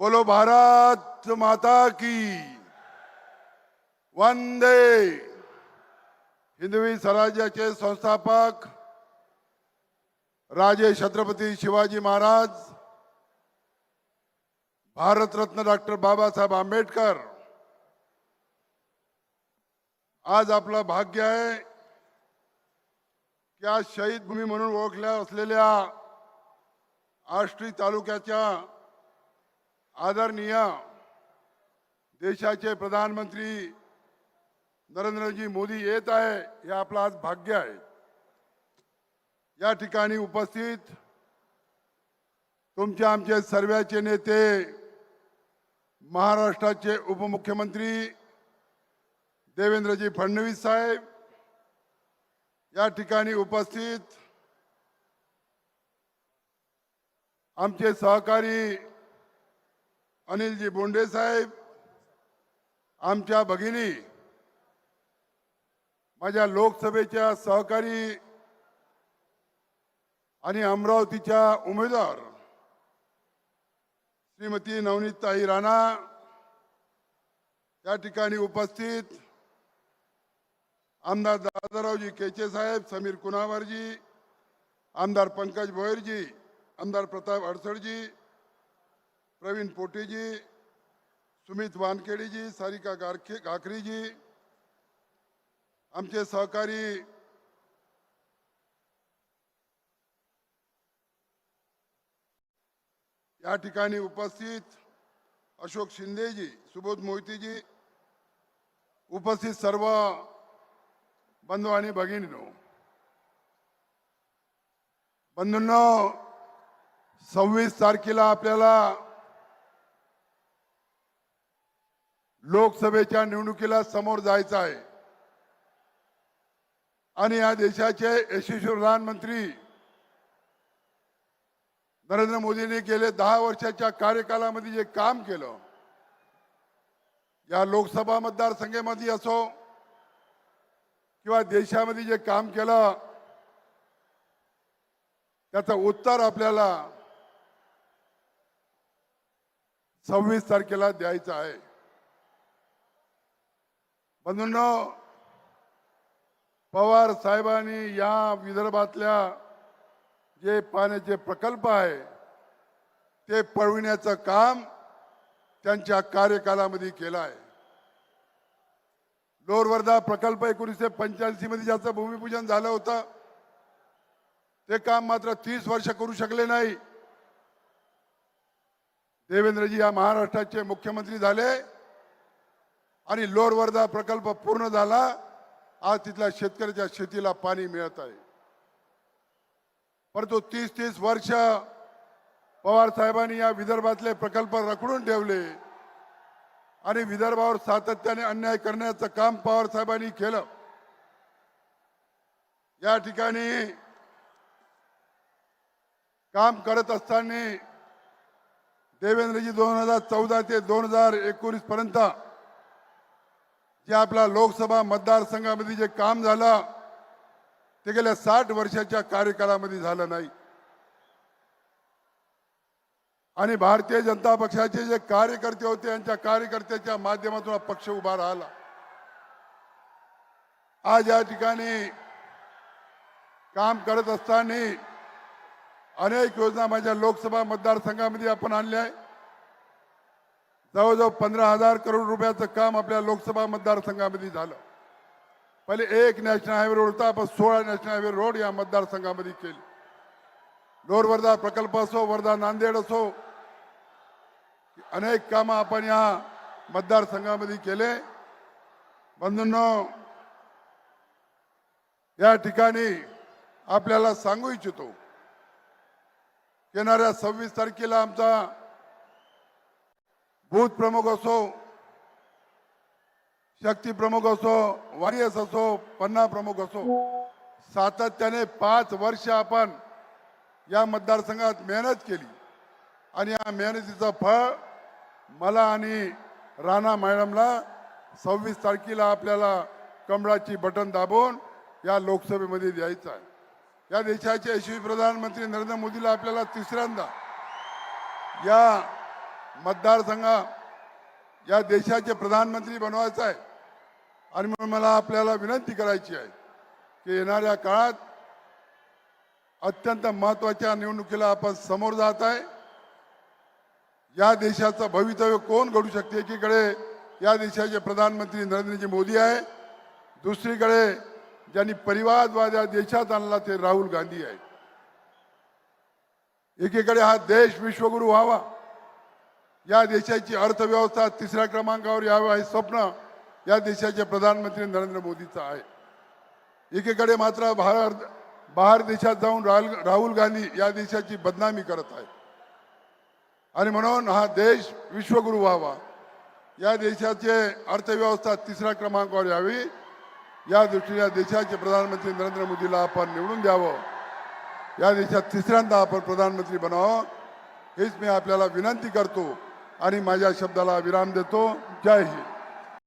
बोलो भारत माता की। वंदे। हिंदवी स्वराज्याचे संस्थापक राजे छत्रपती शिवाजी महाराज भारतरत्न डॉक्टर बाबासाहेब आंबेडकर। आज आपलं भाग्य आहे की आज शहीद भूमी म्हणून ओळखल्या असलेल्या आष्टी तालुक्याच्या आदरणीय देशाचे प्रधानमंत्री नरेंद्रजी मोदी येत आहे हे आपलं आज भाग्य आहे. या ठिकाणी उपस्थित तुमचे आमचे सर्व्याचे नेते महाराष्ट्राचे उपमुख्यमंत्री देवेंद्रजी फडणवीस साहेब या ठिकाणी उपस्थित आमचे सहकारी अनिलजी बोंडे साहेब आमच्या भगिनी माझ्या लोकसभेच्या सहकारी आणि अमरावतीच्या उमेदवार श्रीमती नवनीतताई राणा या ठिकाणी उपस्थित आमदार दादारावजी केचे साहेब समीर कुणावरजी आमदार पंकज भोयरजी आमदार प्रताप अडसडजी प्रवीण पोटेजी सुमित वानखेडेजी सारिका गारखे गाखरेजी आमचे सहकारी या ठिकाणी उपस्थित अशोक शिंदेजी सुबोध मोहितीजी उपस्थित सर्व बंधू आणि भगिनीनो बंधूंनो सव्वीस तारखेला आपल्याला लोकसभेच्या निवडणुकीला समोर जायचं आहे. आणि या देशाचे यशस्वी प्रधानमंत्री नरेंद्र मोदींनी गेले दहा वर्षाच्या कार्यकालामध्ये जे काम केलं या लोकसभा मतदारसंघामध्ये असो किंवा देशामध्ये जे काम केलं त्याचं उत्तर आपल्याला सव्वीस तारखेला द्यायचं आहे. बंधूंनो पवार साहेबांनी या विदर्भातल्या जे पाण्याचे प्रकल्प आहे ते पळविण्याचं काम त्यांच्या कार्यकालामध्ये केलं आहे. लोरवर्धा प्रकल्प एकोणीसशे पंच्याऐंशी मध्ये ज्याचं भूमिपूजन झालं होतं ते काम मात्र तीस वर्ष करू शकले नाही. देवेंद्रजी या महाराष्ट्राचे मुख्यमंत्री झाले. आणि लोरवर्धा प्रकल्प पूर्ण झाला आज तिथल्या शेतकऱ्याच्या शेतीला पाणी मिळत आहे. परंतु तीस तीस वर्ष पवार साहेबांनी या विदर्भातले प्रकल्प रखडून ठेवले आणि विदर्भावर सातत्याने अन्याय करण्याचं काम पवार साहेबांनी केलं. या ठिकाणी काम करत असताना देवेंद्रजी दोन हजार चौदा ते दोन हजार एकोणीस पर्यंत जे आपला लोकसभा मतदारसंघामध्ये जे काम झालं ते गेल्या साठ वर्षाच्या कार्यकाळामध्ये झालं नाही. आणि भारतीय जनता पक्षाचे जे कार्यकर्ते होते यांच्या कार्यकर्त्याच्या माध्यमातून हा पक्ष उभा राहिला. आज या ठिकाणी काम करत असताना अनेक योजना माझ्या लोकसभा मतदारसंघामध्ये आपण आणल्या आहे जवळजवळ पंधरा हजार करोड रुपयाचं काम आपल्या लोकसभा मतदारसंघामध्ये झालं. पहिले एक नॅशनल हायवे रोड होता आपण सोळा नॅशनल हायवे रोड या मतदारसंघामध्ये केली. लोर वर्धा प्रकल्प असो वर्धा नांदेड असो अनेक कामं आपण या मतदारसंघामध्ये केले. बंधूंनो या ठिकाणी आपल्याला सांगू इच्छितो येणाऱ्या सव्वीस तारखेला आमचा बूथ प्रमुख असो शक्ती प्रमुख असो वारियस असो पन्ना प्रमुख असो सातत्याने पाच वर्ष आपण या मतदारसंघात मेहनत केली. आणि या मेहनतीचं फळ मला आणि राणा मॅडमला सव्वीस तारखेला आपल्याला कमळाची बटन दाबून या लोकसभेमध्ये द्यायचं आहे. या देशाचे यशस्वी प्रधानमंत्री नरेंद्र मोदीला आपल्याला तिसऱ्यांदा या मतदारसंघ या देशाचे प्रधानमंत्री बनवायचं आहे. आणि म्हणून मला आपल्याला विनंती करायची आहे की येणाऱ्या काळात अत्यंत महत्त्वाच्या निवडणुकीला आपण समोर जात आहे. या देशाचं भवितव्य कोण घडू शकते? एकीकडे या देशाचे प्रधानमंत्री नरेंद्रजी मोदी आहे. दुसरीकडे ज्यांनी परिवारवाद या देशात आणला ते राहुल गांधी आहे एकीकडे हा देश विश्वगुरू व्हावा. या देशाची अर्थव्यवस्था तिसऱ्या क्रमांकावर यावं हे स्वप्न या देशाचे प्रधानमंत्री नरेंद्र मोदीचं आहे. एकीकडे मात्र भारत बाहेर देशात जाऊन राहुल राहुल गांधी या देशाची बदनामी करत आहे आणि म्हणून हा देश विश्वगुरु व्हावा. या देशाचे अर्थव्यवस्था तिसऱ्या क्रमांकावर यावी. या दृष्टीने देशाचे प्रधानमंत्री नरेंद्र मोदीला आपण निवडून द्यावं. या देशात तिसऱ्यांदा आपण प्रधानमंत्री बनावं. हेच मी आपल्याला विनंती करतो. आणि माझ्या शब्दाला विराम देतो. जय हिंद.